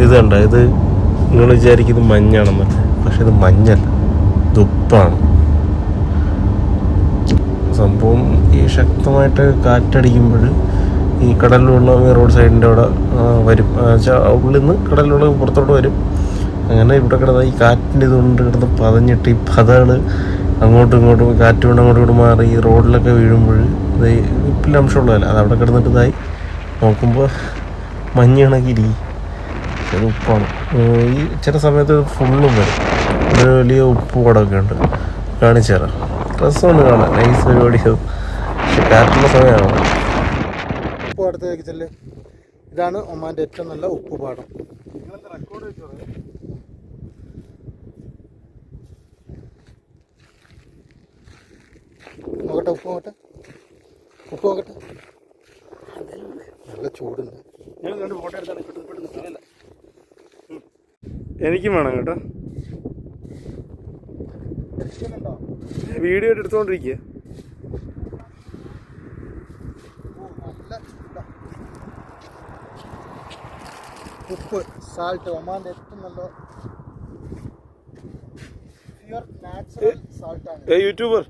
ഇത് കണ്ട ഇത് നിങ്ങൾ വിചാരിക്കുന്നത് മഞ്ഞാണെന്ന് പക്ഷെ ഇത് മഞ്ഞല്ല ദുപ്പാണ്. സംഭവം ഈ ശക്തമായിട്ട് കാറ്റടിക്കുമ്പോൾ ഈ കടലിലുള്ള റോഡ് സൈഡിന്റെ അവിടെ വരും. ഉള്ളിൽ നിന്ന് കടലിലുള്ള പുറത്തോട്ട് വരും. അങ്ങനെ ഇവിടെ കിടന്ന ഈ കാറ്റിന്റെ ഇതുകൊണ്ട് കിടന്ന് പതഞ്ഞിട്ട് ഈ പതകൾ അങ്ങോട്ടും ഇങ്ങോട്ടും കാറ്റ് കൊണ്ട് അങ്ങോട്ടും ഇങ്ങോട്ടും മാറി റോഡിലൊക്കെ വീഴുമ്പോൾ ഇത് ഇപ്പം അംശമുള്ളതല്ല. അത് അവിടെ കിടന്നിട്ട് ഇതായി. നോക്കുമ്പോൾ മഞ്ഞ് കണക്കിരിക്കും. ഇത് ഉപ്പാണ് ഈ ചില സമയത്ത് ഫുള്ളും വരും. ഒരു വലിയ ഉപ്പ് കുടമൊക്കെ ഉണ്ട്. കാണിച്ചു തരാം. ഡ്രസ്സൊന്ന് കാണാൻ. നൈസ് പരിപാടിയാവും പക്ഷെ കാറ്റുള്ള സമയമാണ്. ഉപ്പ് അടുത്തേക്ക് ചെല്ലേ. ഇതാണ് ഒമാന്റെ ഏറ്റവും നല്ല ഉപ്പ് പാടം. നോക്കട്ടെ ഉപ്പ് നോക്കട്ടെ. ഉപ്പ് നോക്കട്ടെ. നല്ല ചൂടുണ്ട്. എനിക്കും വേണം കേട്ടോ. വീഡിയോ ചൂടാ ഉപ്പ് സാൾട്ട് ഒമാന്റെ ഏറ്റവും നല്ല പ്യുവർ നാച്ചുറൽ സാൾട്ടാണ് യൂട്യൂബർ.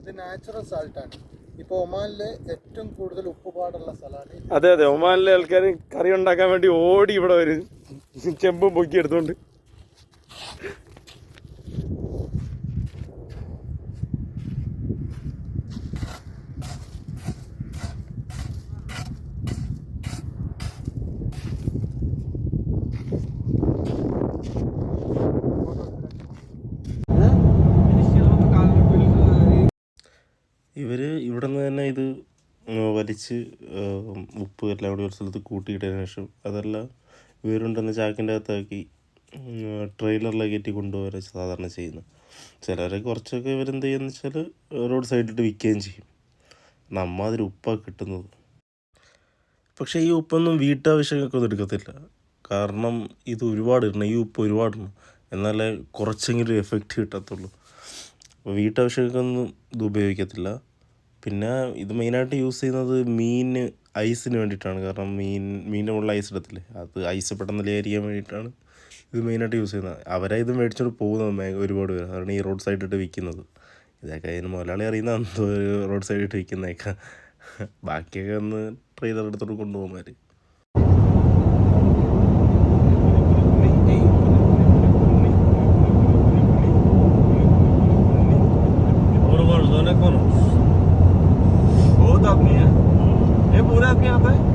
ഇത് നാച്ചുറൽ സാൾട്ടാണ് ഇപ്പോൾ ഒമാനിലെ ഏറ്റവും കൂടുതൽ ഉപ്പുപാടുള്ള സ്ഥലമാണ് അതെ അതെ. ഒമാനിലെ ആൾക്കാർ കറി ഉണ്ടാക്കാൻ വേണ്ടി ഓടി ഇവിടെ വരും ചെമ്പും പൊക്കി എടുത്തോണ്ട് ഇവർ ഇവിടെ നിന്ന് തന്നെ ഇത് വലിച്ച് ഉപ്പ് എല്ലാം കൂടി ഒരു സ്ഥലത്ത് കൂട്ടിയിട്ടതിന് ശേഷം അതെല്ലാം ഇവരുണ്ടെന്ന ചാക്കിന്റെ അകത്താക്കി ട്രെയിലറിലേക്ക് കയറ്റി കൊണ്ടുപോകാൻ സാധാരണ ചെയ്യുന്നത്. ചിലരെ കുറച്ചൊക്കെ ഇവരെന്ത് ചെയ്യുന്നത് വെച്ചാൽ റോഡ് സൈഡിലിട്ട് വിൽക്കുകയും ചെയ്യും. നമ്മ അതിൽ ഉപ്പാണ് കിട്ടുന്നത്. പക്ഷേ ഈ ഉപ്പൊന്നും വീട്ടാവശ്യങ്ങൾക്കൊന്നും എടുക്കത്തില്ല. കാരണം ഇത് ഒരുപാട് ഇടണം. ഈ ഉപ്പ് ഒരുപാട് എന്നാലേ കുറച്ചെങ്കിലും എഫക്റ്റ് കിട്ടത്തുള്ളൂ. അപ്പോൾ വീട്ടാവശ്യങ്ങൾക്കൊന്നും ഇത് ഉപയോഗിക്കത്തില്ല. പിന്നെ ഇത് മെയിനായിട്ട് യൂസ് ചെയ്യുന്നത് മീൻ ഐസിന് വേണ്ടിയിട്ടാണ്. കാരണം മീൻ മീനിന്റെ മുകളിൽ ഐസ് ഇടത്തില്ലേ? അത് ഐസ് പെട്ടെന്ന് ലെയർ ചെയ്യാൻ വേണ്ടിയിട്ടാണ് ഇത് മെയിനായിട്ട് യൂസ് ചെയ്യുന്നത്. അവരാണ് ഇത് മേടിച്ചുകൊണ്ട് പോകുന്നത് ഒരുപാട് പേര്. അതാണ് ഈ റോഡ് സൈഡിട്ട് വിൽക്കുന്നത് ഇതൊക്കെ അതിന് മുതലാളി അറിയുന്ന റോഡ് സൈഡിട്ട് വിൽക്കുന്നതൊക്കെ ബാക്കിയൊക്കെ ഒന്ന് ട്രെയിലർ എടുത്തോട്ട് കൊണ്ടുപോകുമാർ Donek dünyada